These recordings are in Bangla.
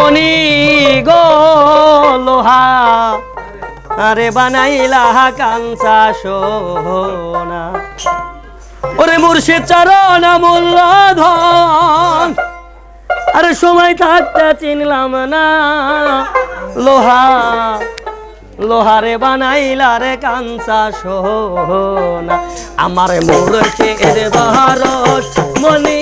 আপনি গো লোহা, আরে বানাইলা কাঞ্চা সোনা। ওরে মুর্শে চরণ মূল্য ধন, আরে সময় থাকতে চিনলাম না। লোহা লোহারে বানাইলা রে কাঞ্চা সোনা। আমার মুর্শিদ বারস মনি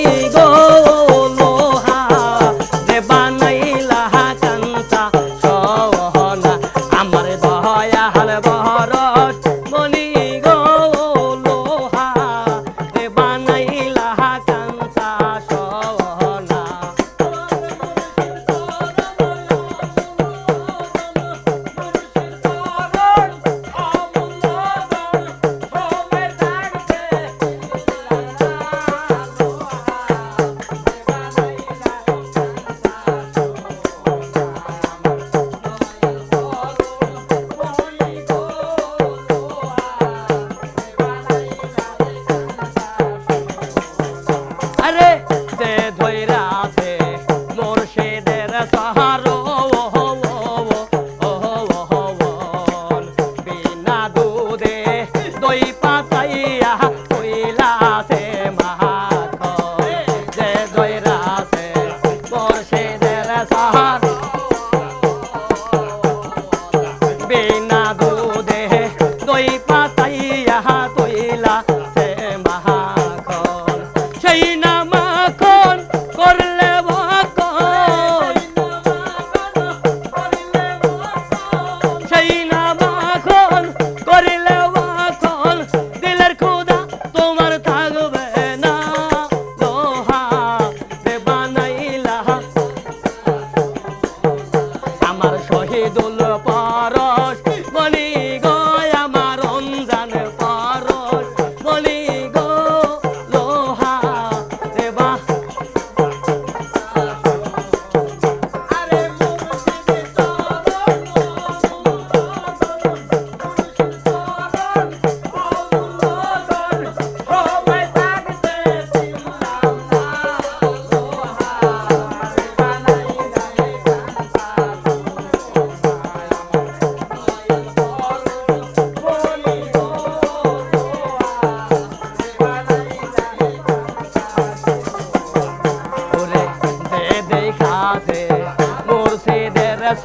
পাহাড়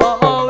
oh, oh. oh.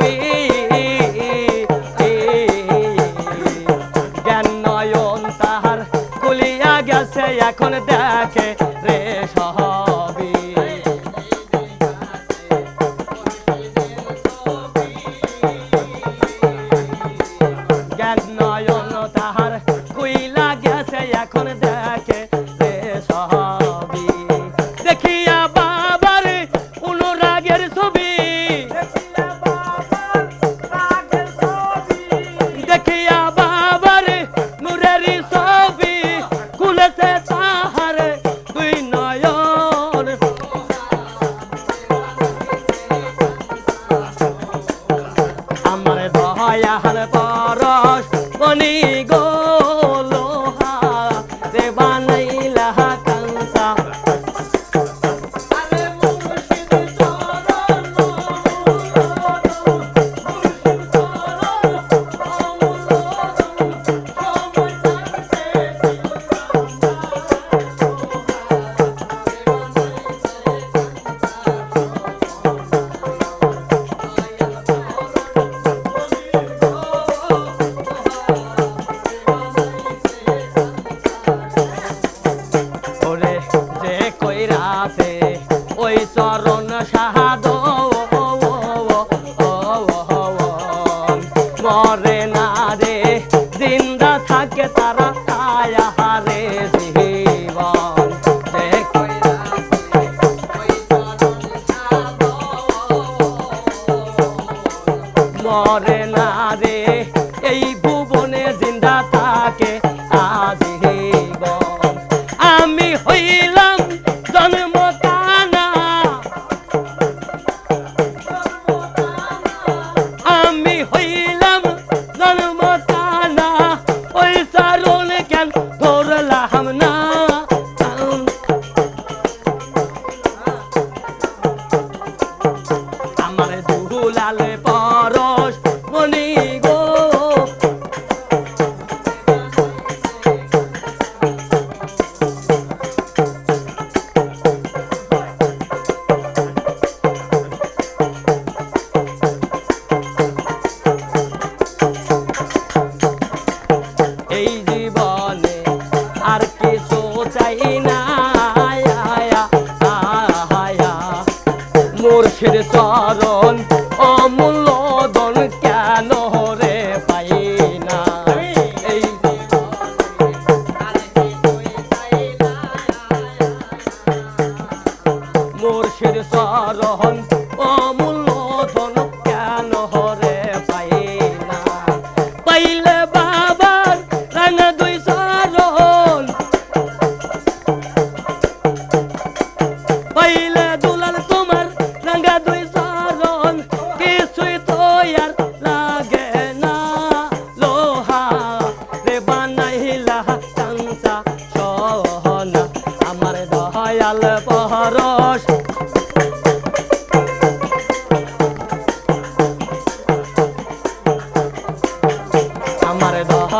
one. মরে না রে। জিন্দা থাকে তারা ছায়া হারে মরে না রে এই দয়াল পরশ মনি গো এই জীবনে আর কিছু চাই না। মুর্শিদ চরণ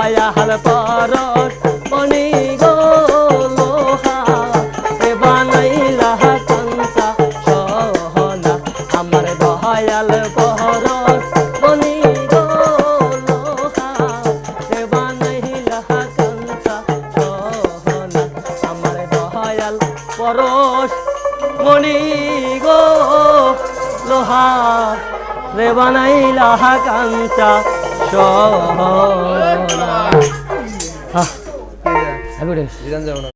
দয়াল পরশ মনি লোহা রে বানাইলা কাঞ্চা সহনা। আমার দয়াল পরশ মনি গো লোহা রে বানাইলা কাঞ্চা সহনা। আমার দয়াল পরশ লোহা রে বানাইলা কাঞ্চা হ্যাঁ হ্যাপি ডেস বিধান যাব না।